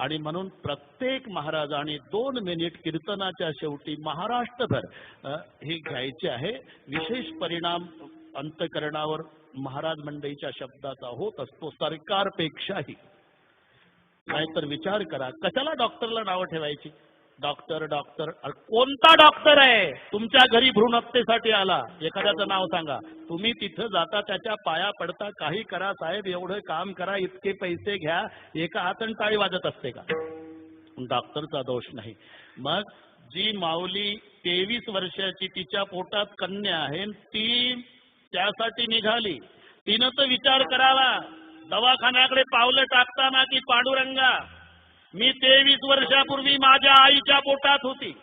आणि म्हणून प्रत्येक महाराजांनी दोन मिनिट कीर्तनाच्या शेवटी महाराष्ट्रभर हे घ्यायचे आहे. विशेष परिणाम अंतकरणावर महाराज मंडळीच्या शब्दाचा होत असतो सरकारपेक्षाही. नाहीतर विचार करा कशाला डॉक्टरला नावं ठेवायची? डॉक्टर डॉक्टर कोणता डॉक्टर आहे? तुमच्या घरी भ्रूणहत्येसाठी आला. एखाद्याचं नाव सांगा. तुम्ही तिथं जाता त्याच्या पाया पडता काही करा साहेब एवढं काम करा इतके पैसे घ्या. एका हाताने टाळी वाजत असते का? डॉक्टरचा दोष नाही. मग जी माऊली तेवीस वर्षाची तिच्या पोटात कन्या आहे ती त्यासाठी निघाली. तिनं तर विचार करावा. दवाखान्याकडे पावलं टाकताना की पांडुरंगा मी तेवीस वर्षापूर्वी माझ्या आईच्या पोटात होती.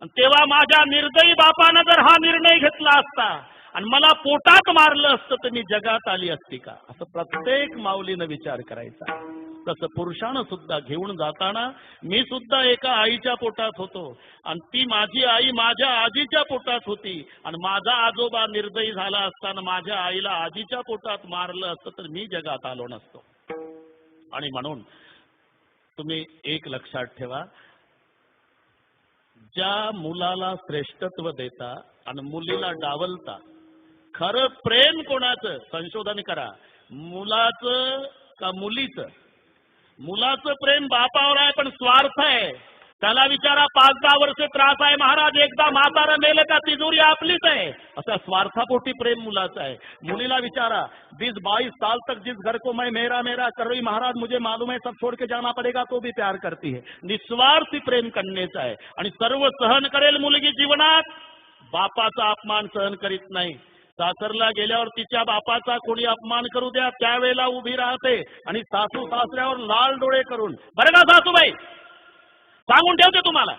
आणि तेव्हा माझ्या निर्दयी बापानं जर हा निर्णय घेतला असता आणि मला पोटात मारलं असतं तर मी जगात आली असती का? असं प्रत्येक माऊलीनं विचार करायचा. तसं पुरुषानं सुद्धा घेऊन जाताना मी सुद्धा एका आईच्या पोटात होतो. आणि ती माझी आई माझ्या आजीच्या पोटात होती. आणि माझा आजोबा निर्दयी झाला असताना माझ्या आईला आजीच्या पोटात मारलं असतं तर मी जगात आलो नसतो. आणि म्हणून तुम्ही एक लक्षात ठेवा. ज्या मुलाला श्रेष्ठत्व देता आणि मुलीला डावलता खरं प्रेम कोणाचं? संशोधन करा. मुलाचं का मुलीचं? मुलाचं प्रेम बापावर आहे पण स्वार्थ आहे. त्याला विचारा पाच दहा वर्ष त्रास आहे महाराज एकदा म्हातारा मेले का तिजोरी आपलीच आहे. असा स्वार्थापोटी प्रेम मुलाचा आहे. मुलीला विचारा बीस बाईस साल तक जिस घर को मैं मेरा मेरा कर रही महाराज मुझे मालूम है सब छोड़ के जाना पड़ेगा तो भी प्यार करती है। निस्वार्थी प्रेम कन्येचं आहे. आणि सर्व सहन करेल मुलगी जीवनात. बापाचा अपमान सहन करीत नाही. सासरला गेल्यावर तिच्या बापाचा कोणी अपमान करू द्या त्यावेळेला उभी राहते आणि सासू सासऱ्यावर लाल डोळे करून बरं का सासूबाई? सांगून ठेवते तुम्हाला.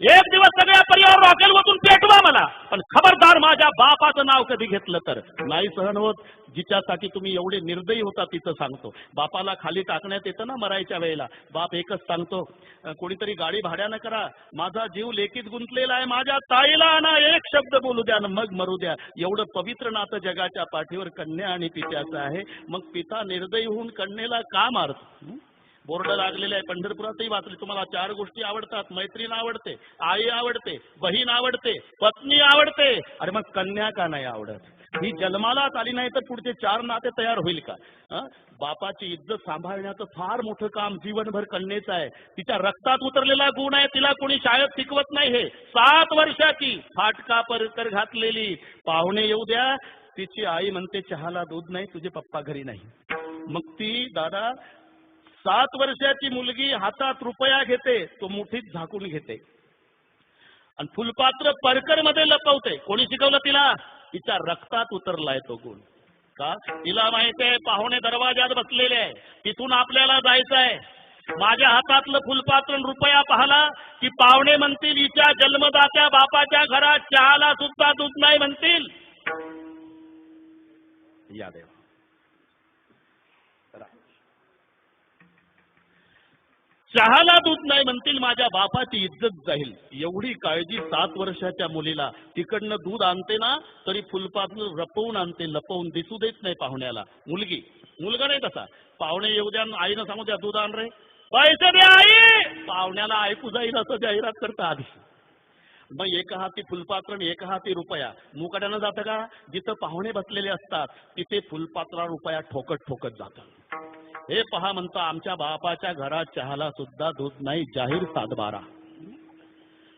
एक दिवस सगळ्या परिवार रॉकेल वतून पेटवा मला. पण खबरदार माझ्या बापाचं नाव कधी घेतलं तर. नाही सहन होत. जिच्यासाठी तुम्ही एवढे निर्दयी होता तिचं सांगतो. बापाला खाली टाकण्यात येतं ना मरायच्या वेळेला. बाप एकच सांगतो कोणीतरी गाडी भाड्यानं करा. माझा जीव लेकीत गुंतलेला आहे. माझ्या ताईला ना एक शब्द बोलू द्या ना मग मरू द्या. एवढं पवित्र नातं जगाच्या पाठीवर कन्या आणि पित्याचं आहे. मग पिता निर्दयी होऊन कन्येला का मारतो? बोर्ड लागलेले आहे. पंढरपुरातही वाचले. तुम्हाला चार गोष्टी आवडतात. मैत्रीण आवडते आई आवडते बहीण आवडते पत्नी आवडते. अरे मग कन्या का नाही आवडत? ही जन्मालाच आली नाही तर पुढचे चार नाते तयार होईल का? बापाची इज्जत सांभाळण्याचं फार मोठं काम जीवनभर कन्येचं आहे. तिच्या रक्तात उतरलेला गुण आहे. तिला कोणी शाळेत शिकवत नाही हे. सात वर्षाची फाटका परकर घातलेली. पाहुणे येऊ द्या. तिची आई म्हणते चहाला दूध नाही तुझे पप्पा घरी नाही. मग ती दादा सात वर्षाची मुलगी हातात रुपया घेते तो मुठीत झाकून घेते. आणि फुलपात्र परकरमध्ये लपवते. कोणी शिकवलं तिला? तिच्या रक्तात उतरलाय तो गुण. का? तिला माहिती आहे पाहुणे दरवाजात बसलेले आहे. तिथून आपल्याला जायचं आहे माझ्या हातातलं फुलपात्र रुपया पाहला की पाहुणे म्हणतील हिच्या जन्मदात्या बापाच्या घरात चहाला सुद्धा दूध नाही म्हणतील. या देवा. चहाला दूध नाही म्हणतील माझ्या बापाची इज्जत जाईल. एवढी काळजी सात वर्षाच्या मुलीला. तिकडनं दूध आणते ना तरी फुलपात्र रपवून आणते लपवून दिसू देत नाही पाहुण्याला. मुलगी मुलगा नाही तसा. पाहुणे येऊ द्या आईनं सांगू द्या दूध आण रे. पैसे द्या आई! पाहुण्याला ऐकू जाईल असं जाहिरात करता आधी. मग एक हाती फुलपात्र आणि एक हाती रुपया. मुकाट्यानं जातं का? जिथं पाहुणे बसलेले असतात तिथे फुलपात्रा रुपया ठोकत ठोकत जातात. हे पहा म्हणता आमच्या बापाच्या घरात चहाला सुद्धा दूध नाही जाहीर सातबारा.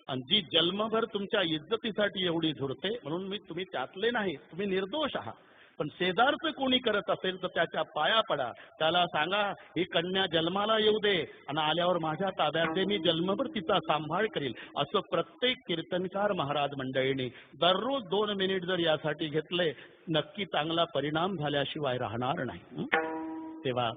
आणि जी जन्मभर तुमच्या इज्जतीसाठी एवढी झुरते म्हणून मी तुम्ही त्यातले नाही तुम्ही निर्दोष आहात. पण शेजारचं कोणी करत असेल तर त्याच्या पाया पडा. त्याला सांगा ही कन्या जन्माला येऊ दे आणि आल्यावर माझ्या ताब्यात मी जन्मभर तिचा सांभाळ करील असं प्रत्येक कीर्तनकार महाराज मंडळीने दररोज दोन मिनिट जर यासाठी घेतले नक्की चांगला परिणाम झाल्याशिवाय राहणार नाही. तेव्हा